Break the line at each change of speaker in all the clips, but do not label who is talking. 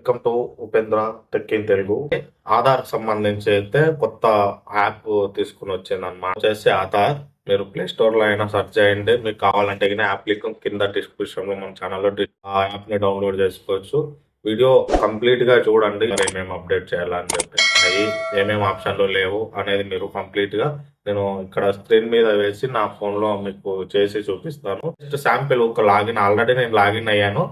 Welcome to Upendra tech in Telugu Aadhaar సంబంధించి అయితే కొత్త యాప్ తీసుకుని వచ్చింది అనమాట వచ్చేసి ఆధార్ మీరు ప్లే స్టోర్లో అయినా సెర్చ్ చేయండి. మీకు కావాలంటే యాప్ లింక్ కింద డిస్క్రిప్షన్లో మన ఛానల్లో ఆ యాప్ని డౌన్లోడ్ చేసుకోవచ్చు. వీడియో కంప్లీట్గా చూడండి. ఏమేమి అప్డేట్ చేయాలని చెప్పి. అవి ఏమేమి ఆప్షన్లు లేవు అనేది మీరు కంప్లీట్గా నేను ఇక్కడ స్క్రీన్ మీద వేసి నా ఫోన్లో మీకు చేసి చూపిస్తాను. జస్ట్ శాంపిల్ ఒక లాగిన్ ఆల్రెడీ నేను లాగిన్ అయ్యాను.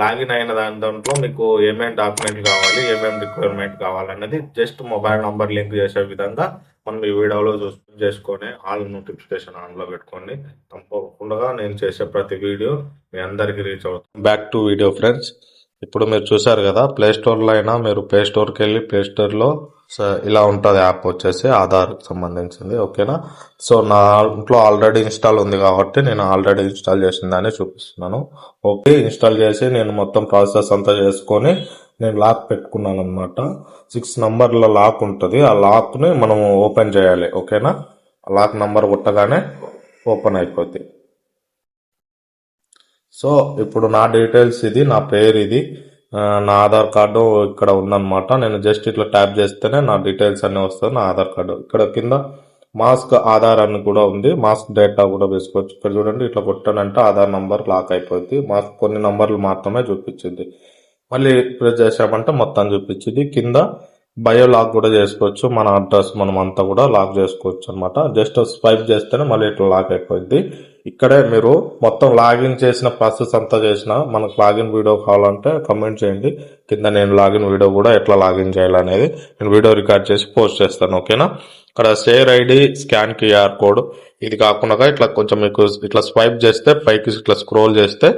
లాగిన్ అయిన దాని దాంట్లో మీకు ఏమేమి డాక్యుమెంట్ కావాలి ఏమేమి రిక్వైర్మెంట్ కావాలన్నది జస్ట్ మొబైల్ నంబర్ లింక్ చేసే విధంగా మనం ఈ వీడియోలో చూస్ చేసుకొని ఆల్ నోటిఫికేషన్ ఆన్లో పెట్టుకోండి. తప్పకుండా నేను చేసే ప్రతి వీడియో మీ అందరికి రీచ్ అవుతుంది. బ్యాక్ టు వీడియో ఫ్రెండ్స్ ఇప్పుడు మీరు చూసారు కదా ప్లేస్టోర్లో అయినా మీరు ప్లే స్టోర్కి వెళ్ళి ప్లే స్టోర్లో సో ఇలా ఉంటుంది యాప్ వచ్చేసి ఆధార్ సంబంధించింది ఓకేనా? సో నా ఇంట్లో ఆల్రెడీ ఇన్స్టాల్ ఉంది కాబట్టి నేను ఆల్రెడీ ఇన్స్టాల్ చేసిందని చూపిస్తున్నాను. ఓకే ఇన్స్టాల్ చేసి నేను మొత్తం ప్రాసెస్ అంతా చేసుకొని నేను లాక్ పెట్టుకున్నాను అనమాట సిక్స్ నంబర్ల లాక్ ఉంటుంది. ఆ లాక్ని మనం ఓపెన్ చేయాలి ఓకేనా? లాక్ నంబర్ కొట్టగానే ఓపెన్ అయిపోద్ది. సో ఇప్పుడు నా డీటెయిల్స్ ఇది నా పేరు ఇది. నా ఆధార్ కార్డు ఇక్కడ ఉందన్నమాట. నేను జస్ట్ ఇట్లా ట్యాప్ చేస్తేనే నా డీటెయిల్స్ అన్నీ వస్తుంది నా ఆధార్ కార్డు. ఇక్కడ కింద మాస్క్ ఆధార్ అని కూడా ఉంది. మాస్క్ డేటా కూడా వేసుకోవచ్చు. ఇక్కడ చూడండి ఇట్లా కొట్టానంటే ఆధార్ నంబర్ లాక్ అయిపోద్ది మాస్క్ కొన్ని నంబర్లు మాత్రమే చూపించింది. మళ్ళీ ప్రెస్ చేసామంటే మొత్తం చూపించింది. కింద బయో లాక్ కూడా చేసుకోవచ్చు. మన అడ్రస్ మనం అంతా కూడా లాక్ చేసుకోవచ్చు అనమాట జస్ట్ స్వైప్ చేస్తేనే మళ్ళీ ఇట్లా లాక్ అయిపోయింది. ఇక్కడే మీరు మొత్తం లాగిన్ చేసిన ప్రాసెస్ అంతా చేసిన మనకు లాగిన్ వీడియో కావాలంటే కమెంట్ చేయండి. కింద నేను లాగిన్ వీడియో కూడా ఎట్లా లాగిన్ చేయాలనేది నేను వీడియో రికార్డ్ చేసి పోస్ట్ చేస్తాను ఓకేనా? ఇక్కడ share ID scan QR code ఇది కాకుండా ఇట్లా కొంచెం మీకు ఇట్లా స్వైప్ చేస్తే పైకి ఇట్లా స్క్రోల్ చేస్తే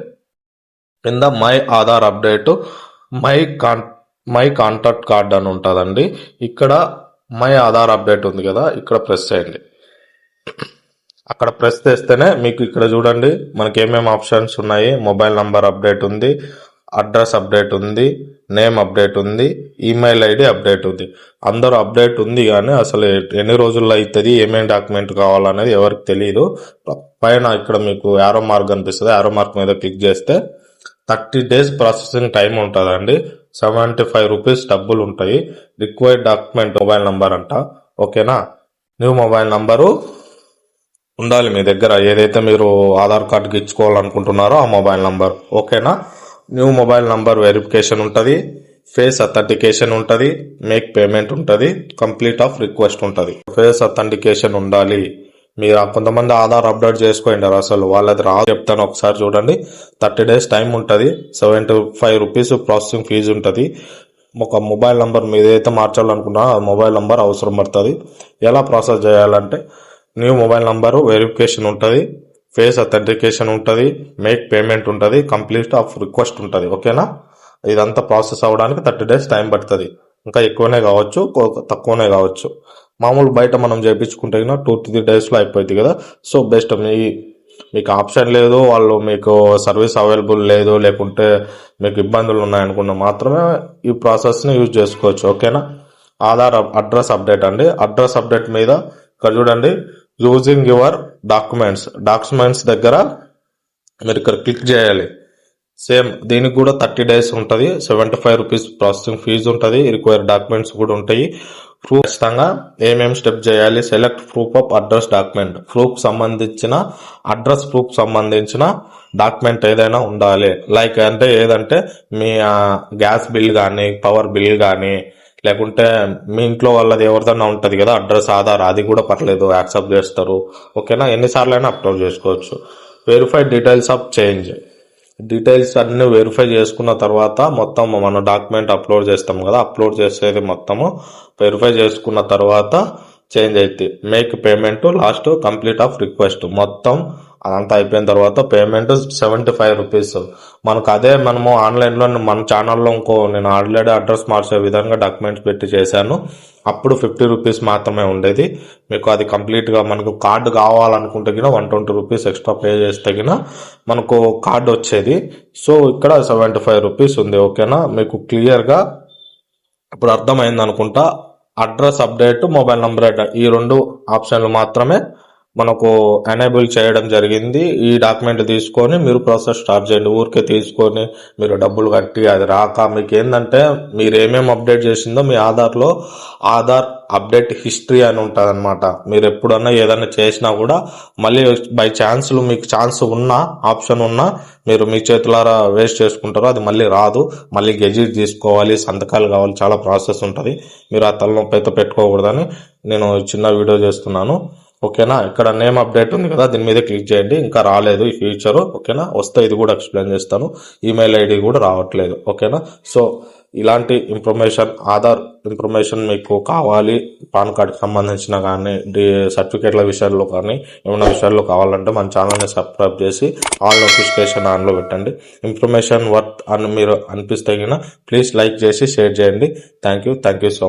కింద my Aadhaar update my con my contact card అని ఉంటుందండి. ఇక్కడ మై ఆధార్ అప్డేట్ ఉంది కదా ఇక్కడ ప్రెస్ చేయండి. అక్కడ ప్రెస్ చేస్తేనే మీకు ఇక్కడ చూడండి మనకి ఏమేమి ఆప్షన్స్ ఉన్నాయి మొబైల్ నంబర్ అప్డేట్ ఉంది అడ్రస్ అప్డేట్ ఉంది నేమ్ అప్డేట్ ఉంది ఈమెయిల్ ఐడి అప్డేట్ ఉంది. అందరూ అప్డేట్ ఉంది కానీ అసలు ఎన్ని రోజుల్లో అవుతుంది ఏమేమి డాక్యుమెంట్ కావాలనేది ఎవరికి తెలియదు పైన ఇక్కడ మీకు యారో మార్క్ అనిపిస్తుంది యారో మార్క్ మీద క్లిక్ చేస్తే థర్టీ డేస్ ప్రాసెసింగ్ టైం ఉంటుందండి. సెవెంటీ ఫైవ్ రూపీస్ డబ్బులు ఉంటాయి. రిక్వైర్డ్ డాక్యుమెంట్ మొబైల్ నంబర్ అంట. ఓకేనా? న్యూ మొబైల్ నంబరు ఉండాలి మీ దగ్గర. ఏదైతే మీరు ఆధార్ కార్డుకి ఇచ్చుకోవాలనుకుంటున్నారో ఆ మొబైల్ నంబర్. ఓకేనా? న్యూ మొబైల్ నంబర్ వెరిఫికేషన్ ఉంటుంది. ఫేస్ అథెంటికేషన్ ఉంటుంది. మేక్ పేమెంట్ ఉంటుంది. కంప్లీట్ ఆఫ్ రిక్వెస్ట్ ఉంటుంది. ఫేస్ అథెంటికేషన్ ఉండాలి. మీరు కొంతమంది ఆధార్ అప్డేట్ చేసుకోండి అసలు. వాళ్ళది రా చెప్తాను ఒకసారి చూడండి. థర్టీ డేస్ టైం ఉంటుంది. Seventy five rupees processing fee ఉంటుంది. ఒక మొబైల్ నంబర్ మీరు ఏదైతే మార్చాలనుకున్నా ఆ మొబైల్ నంబర్ అవసరం పడుతుంది. ఎలా ప్రాసెస్ చేయాలంటే న్యూ మొబైల్ నంబరు వెరిఫికేషన్ ఉంటుంది ఫేస్ అథెంటికేషన్ ఉంటుంది మేక్ పేమెంట్ ఉంటుంది కంప్లీట్ ఆఫ్ రిక్వెస్ట్ ఉంటుంది ఓకేనా? ఇదంతా ప్రాసెస్ అవ్వడానికి థర్టీ డేస్ టైం పడుతుంది. ఇంకా ఎక్కువనే కావచ్చు తక్కువనే కావచ్చు. మామూలు బయట మనం చేయించుకుంటే టూ త్రీ డేస్లో అయిపోయింది కదా. సో బెస్ట్ మీ మీకు ఆప్షన్ లేదు వాళ్ళు మీకు సర్వీస్ అవైలబుల్ లేదు లేకుంటే మీకు ఇబ్బందులు ఉన్నాయనుకున్న మాత్రమే ఈ ప్రాసెస్ని యూజ్ చేసుకోవచ్చు ఓకేనా? ఆధార్ అడ్రస్ అప్డేట్ అండి. అడ్రస్ అప్డేట్ మీద ఇక్కడ చూడండి. యూజింగ్ యువర్ డాక్యుమెంట్స్ డాక్యుమెంట్స్ దగ్గర మీరు ఇక్కడ క్లిక్ చేయాలి. సేమ్ దీనికి కూడా థర్టీ డేస్ ఉంటుంది. Seventy five rupees processing fee ఉంటుంది. రిక్వైర్ డాక్యుమెంట్స్ కూడా ఉంటాయి. ప్రూఫ్ ఖచ్చితంగా ఏమేమి స్టెప్ చేయాలి? Select proof of address document proof సంబంధించిన అడ్రస్ ప్రూఫ్ సంబంధించిన డాక్యుమెంట్ ఏదైనా ఉండాలి. లైక్ అంటే ఏదంటే మీ గ్యాస్ బిల్ కానీ పవర్ బిల్ కానీ లేకుంటే మీ ఇంట్లో వాళ్ళది ఎవరిదన్నా ఉంటుంది కదా అడ్రస్ ఆధార్ అది కూడా పర్లేదు యాక్సెప్ట్ చేస్తారు. ఓకేనా? ఎన్నిసార్లు అయినా అప్లోడ్ చేసుకోవచ్చు. Verified details of change details అన్ని వెరిఫై చేసుకున్న తర్వాత మొత్తం మన డాక్యుమెంట్ అప్లోడ్ చేస్తాం కదా అప్లోడ్ చేసేది మొత్తము వెరిఫై చేసుకున్న తర్వాత చేంజ్ అయితే make payment last complete of request మొత్తం అదంతా అయిపోయిన తర్వాత పేమెంట్ సెవెంటీ ఫైవ్ రూపీస్ మనకు అదే మనము ఆన్లైన్లో మన ఛానల్లో ఇంకో నేను ఆల్రెడీ అడ్రస్ మార్చే విధంగా డాక్యుమెంట్స్ పెట్టి చేశాను. అప్పుడు ఫిఫ్టీ రూపీస్ మాత్రమే ఉండేది. మీకు అది కంప్లీట్గా మనకు కార్డు కావాలనుకుంటే కింద one twenty rupees extra pay చేస్తే కింద మనకు కార్డు వచ్చేది. సో ఇక్కడ సెవెంటీ ఫైవ్ రూపీస్ ఉంది ఓకేనా మీకు క్లియర్గా ఇప్పుడు అర్థమైంది అనుకుంటా అడ్రస్ అప్డేట్ మొబైల్ నంబర్ ఈ రెండు ఆప్షన్లు మాత్రమే మనకు ఎనేబుల్ చేయడం జరిగింది. ఈ డాక్యుమెంట్ తీసుకొని మీరు ప్రాసెస్ స్టార్ట్ చేయండి. ఊరికే తీసుకొని మీరు డబ్బులు కట్టి అది రాక మీకు ఏంటంటే మీరు ఏమేమి అప్డేట్ చేసిందో మీ ఆధార్లో ఆధార్ అప్డేట్ హిస్టరీ అని ఉంటుంది అనమాట మీరు ఎప్పుడన్నా ఏదైనా చేసినా కూడా మళ్ళీ బై ఛాన్స్లు మీకు ఛాన్స్ ఉన్నా ఆప్షన్ ఉన్నా మీరు మీ చేతులారా వేస్ట్ చేసుకుంటారు అది మళ్ళీ రాదు. మళ్ళీ గెజిట్ తీసుకోవాలి సంతకాలు కావాలి చాలా ప్రాసెస్ ఉంటుంది. మీరు ఆ తలనొప్పి అయితే పెట్టుకోకూడదని నేను చిన్న వీడియో చేస్తున్నాను. ఓకేనా? ఇక్కడ నేమ్ అప్డేట్ ఉంది కదా దీని మీద క్లిక్ చేయండి. ఇంకా రాలేదు ఈ ఫీచర్ ఓకేనా? వస్తే ఇది కూడా ఎక్స్ప్లెయిన్ చేస్తాను. ఈమెయిల్ ఐడి కూడా రావట్లేదు ఓకేనా? సో ఇలాంటి ఇన్ఫర్మేషన్ ఆధార్ ఇన్ఫర్మేషన్ మీకు కావాలి పాన్ కార్డ్కి సంబంధించిన కానీ సర్టిఫికేట్ల విషయాల్లో కానీ ఏమైనా విషయాల్లో కావాలంటే మన ఛానల్ని సబ్స్క్రైబ్ చేసి ఆల్ నోటిఫికేషన్ ఆన్లో పెట్టండి. ఇన్ఫర్మేషన్ వర్త్ అని మీరు అనిపిస్తే కనుక ప్లీజ్ లైక్ చేసి షేర్ చేయండి. Thank you thank you so